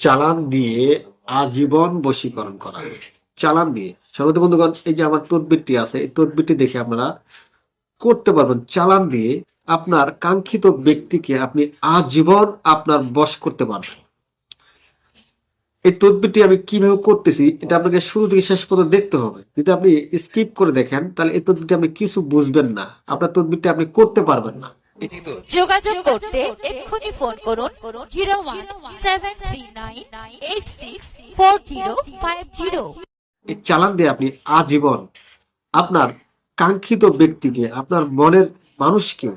চালান দিয়ে আজীবন বশীকরণ করা। চালান দিয়ে। স্বাগত বন্ধুগণ, এই যে আমার তদবিরটি আছে, এই তদবিরটি দেখে আপনারা করতে পারবেন। চালান দিয়ে আপনার কাঙ্ক্ষিত ব্যক্তিকে আপনি আজীবন আপনার বশ করতে পারবেন। এই তদবিরটি আমি কীভাবে করতেছি, এটা আপনাকে শুরু থেকে শেষ পর্যন্ত দেখতে হবে। যদি আপনি স্কিপ করে দেখেন, তাহলে এই তদবিরটি আপনি কিছু বুঝবেন না। আপনার তদবিরটি আপনি করতে পারবেন না। যোগাযোগ করতে এক্ষুনি ফোন করুন zero one seven three nine eight six four zero five zero. এই চালান দিয়ে আপনি আজীবন আপনার কাঙ্ক্ষিত ব্যক্তিকে আপনার মনের মানুষকে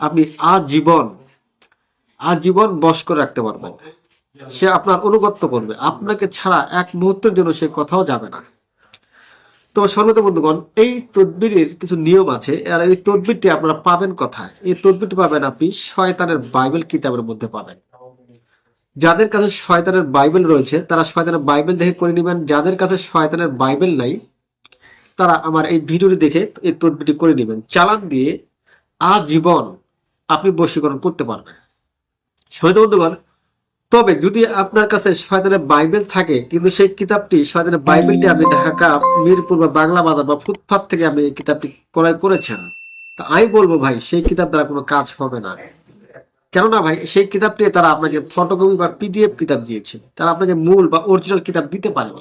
আপনি আজীবন আজীবন বশ করে রাখতে পারবেন। সে আপনার অনুগত্য করবে। আপনাকে ছাড়া এক মুহূর্তের জন্য সে কোথাও যাবে না। তো সর্বত বন্ধুগণ, এই তদবিরের কিছু নিয়ম আছে, আর এই তদবিরটি আপনারা পাবেন কোথায়? এই তদবিরটি পাবেন আপনি শয়তানের বাইবেল কিতাবের মধ্যে পাবেন। যাদের কাছে শয়তানের বাইবেল রয়েছে, তারা শয়তানের বাইবেল দেখে করে নেবেন। যাদের কাছে শয়তানের বাইবেল নাই, তারা আমার এই ভিডিওটি দেখে এই তদবিরটি করে নেবেন। চালান দিয়ে আজীবন আপনি বশীকরণ করতে পারবেন। শয়তান বন্ধুগণ তবে যদি আপনার কাছে শয়তানের বাইবেল থাকে, কিন্তু সেই কিতাবটি, শয়তানের বাইবেলটি আপনি ঢাকা, মিরপুর বা বাংলা বাজার বা ফুটপাথ থেকে আপনি এই কিতাবটি ক্রয় করেছেন, তা আমি বলব ভাই, সেই কিতাব দ্বারা কোনো কাজ হবে না। কেননা ভাই, সেই কিতাবটি তারা আপনাকে ফটোকপি বা পিডিএফ কিতাব দিয়েছে। তারা আপনাকে মূল বা অরিজিনাল কিতাব দিতে পারে।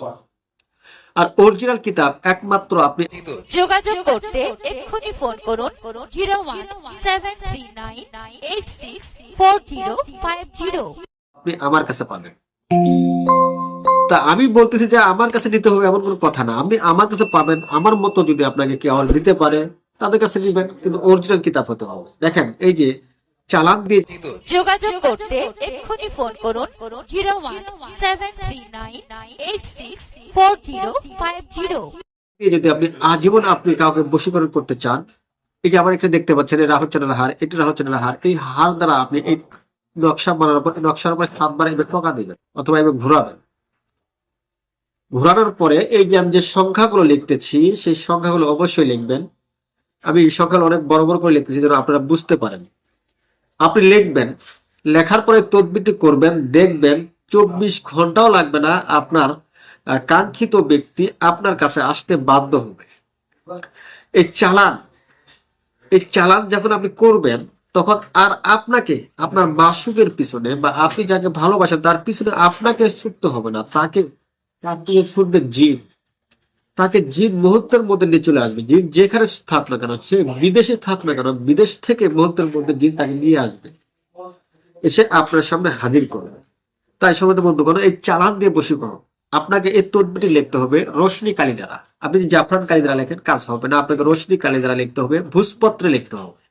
আর অরিজিনাল কিতাব একমাত্র আপনি যোগাযোগ করতে এক্ষুনি ফোন করুন zero one seven three nine eight six four zero five zero. আপনি আমার কাছে পাবেন। তা আমি বলতেছি যে আমার কাছে নিতে হবে এমন কোনো কথা না। আপনি আমার কাছে পাবেন আমার মতো যদি আপনাকে কেউ দিতে পারে তাদের কাছে নিবেন কিন্তু অরিজিনাল কিতাব হতে হবে। দেখেন এই যে চালান দিয়ে যোগাযোগ করতে এক্ষুনি ফোন করুন zero one seven three nine eight six four zero five zero. যদি আপনি আজীবন আপনি কাউকে বশীকরণ করতে চান এই যে আমার এখানে দেখতে পাচ্ছেন রাহুল চানের হার এটি রাহুল চানের হার এই হার দ্বারা আপনি এই নকশা বানানোর পর নকশার উপরে সাতবার এবার টোকা দিবেন অথবা এবার ঘোরাবেন ঘোরানোর পরে এই যে আমি যে সংখ্যাগুলো লিখতেছি, সেই সংখ্যাগুলো অবশ্যই লিখবেন। আমি এই সংখ্যাগুলো অনেক বড় বড় করে লিখতেছি যেন আপনারা বুঝতে পারেন। আপনি লিখবেন, লেখার পরে তদবিরটি করবেন, দেখবেন চব্বিশ ঘন্টাও লাগবে না, আপনার কাঙ্ক্ষিত ব্যক্তি আপনার কাছে আসতে বাধ্য হবে। এই চালান এই চালান যখন আপনি করবেন তখন আর আপনাকে, আপনার মাসুকের পিছনে বা আপনি যাকে ভালোবাসেন, তার পিছনে আপনাকে ছুটতে হবে না। তাকে তার থেকে ছুটবে জিন। তাকে জিন মুহূর্তের মধ্যে নিয়ে চলে আসবে। জিন যেখানে থাক না কেন, সে বিদেশে থাক না কেন, বিদেশ থেকে মুহূর্তের মধ্যে জিন তাকে নিয়ে আসবে। এসে আপনার সামনে হাজির করবে। তাই সময় বন্ধু করো এই চালান দিয়ে বসে করো আপনাকে এই তদবিটি লিখতে হবে, রোশনি কালি দ্বারা। আপনি জাফরান কালি দ্বারা লেখেন, কাজ হবে না। আপনাকে রোশনি কালি দ্বারা লিখতে হবে ভূষপত্রে লিখতে হবে।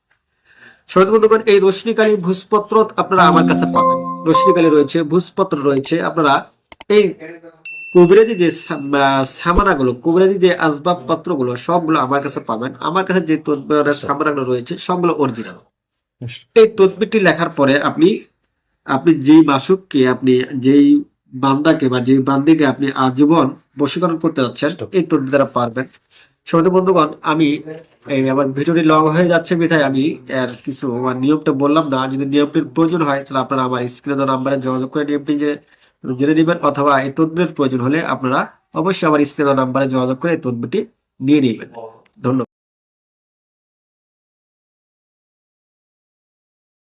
সৈয়দ বন্ধুগণ এই রোশনি কালি ভূষপত্র আপনারা আমার কাছে পাবেন। রোশনি কালি রয়েছে ভূষপত্র রয়েছে। আপনারা এই কুবরেজি যে সামানাগুলো কুবরেজি যে আসবাব পত্রগুলো সবগুলো আমার কাছে পাবেন। আমার কাছে যে তদবিরের সামানাগুলো রয়েছে সবগুলো অরিজিনাল এই তদবিরটি লেখার পরে আপনি আপনি যেই মাসুককে আপনি যেই বান্দাকে বা যেই বান্দিকে আপনি আজীবন বশীকরণ করতে যাচ্ছেন এই তদবির দ্বারা পারবেন। সমিত বন্ধুগণ আমি এই আমার ভিডিওটি লং হয়ে যাচ্ছে বিধায় আমি এর কিছু আমার নিয়মটা বললাম না। যদি নিয়মটির প্রয়োজন হয়, তাহলে আপনারা আমার স্ক্রিনে নাম্বারে যোগাযোগ করে নিয়মটি জেনে নেবেন, অথবা এই তদবিরের প্রয়োজন হলে আপনারা অবশ্যই আমার স্ক্রিনে নাম্বারে যোগাযোগ করে এই তদবিরটি নিয়ে নেবেন। ধন্যবাদ।